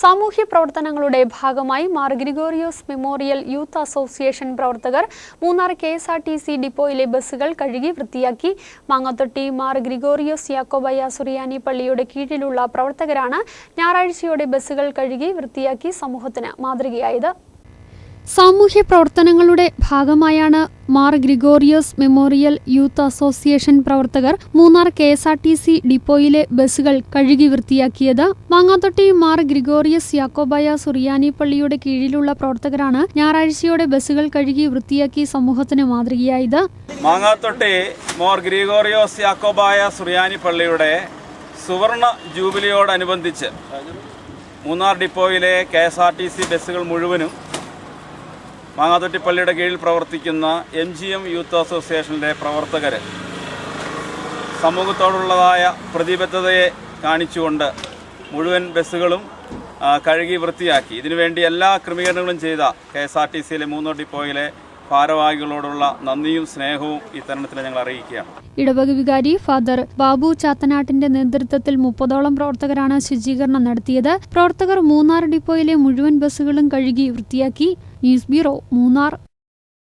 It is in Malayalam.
സാമൂഹ്യ പ്രവർത്തനങ്ങളുടെ ഭാഗമായി Mar Gregorios memorial youth association പ്രവർത്തകർ Munnar K S R T C ഡിപ്പോയിലെ ബസ്സുകൾ കഴുകി വൃത്തിയാക്കി. മാങ്ങത്തൊട്ടി മാർ ഗ്രിഗോറിയോസ് യാക്കോബയ സുറിയാനി പള്ളിയുടെ കീഴിലുള്ള പ്രവർത്തകരാണ് ഞായറാഴ്ചയോടെ ബസ്സുകൾ കഴുകി വൃത്തിയാക്കി സമൂഹത്തിന് മാതൃകയായത്. സാമൂഹ്യ പ്രവർത്തനങ്ങളുടെ ഭാഗമായാണ് Mar Gregorios memorial youth association പ്രവർത്തകർ Munnar K S R T C ഡിപ്പോയിലെ ബസ്സുകൾ കഴുകി വൃത്തിയാക്കിയത്. മാങ്ങാത്തൊട്ടി മാർ ഗ്രിഗോറിയസ് യാക്കോബായ സുറിയാനി പള്ളിയുടെ കീഴിലുള്ള പ്രവർത്തകരാണ് ഞായറാഴ്ചയോടെ ബസ്സുകൾ കഴുകി വൃത്തിയാക്കി സമൂഹത്തിന് മാതൃകയായത്. മാങ്ങാത്തൊട്ടി മോർ ഗ്രിഗോറിയോസ് യാക്കോബായ സുറിയാനി പള്ളിയുടെ സുവർണ ജൂബിലിയോടനുബന്ധിച്ച് Munnar ഡിപ്പോയിലെ K S R T C ബസ്സുകൾ മുഴുവനും മാങ്ങാത്തൊട്ടി പള്ളിയുടെ കീഴിൽ പ്രവർത്തിക്കുന്ന എം ജി എം യൂത്ത് അസോസിയേഷനിലെ പ്രവർത്തകർ സമൂഹത്തോടുള്ളതായ പ്രതിബദ്ധതയെ കാണിച്ചുകൊണ്ട് മുഴുവൻ ബസ്സുകളും കഴുകി വൃത്തിയാക്കി. ഇതിനുവേണ്ടി എല്ലാ ക്രമീകരണങ്ങളും ചെയ്ത കെ എസ് ആർ ടി സിയിലെ മൂന്നോ ഡിപ്പോയിലെ ഭാരവാഹികളോടുള്ള നന്ദിയും സ്നേഹവും ഈ തരുണത്തിൽ ഞങ്ങൾ അറിയിക്കുകയാണ്. ഇടവക വികാരി ഫാദർ ബാബു ചാത്തനാട്ടിന്റെ നേതൃത്വത്തിൽ മുപ്പതോളം പ്രവർത്തകരാണ് ശുചീകരണം നടത്തിയത്. പ്രവർത്തകർ മൂന്നാർ ഡിപ്പോയിലെ മുഴുവൻ ബസ്സുകളും കഴുകി വൃത്തിയാക്കി. News bureau Munnar.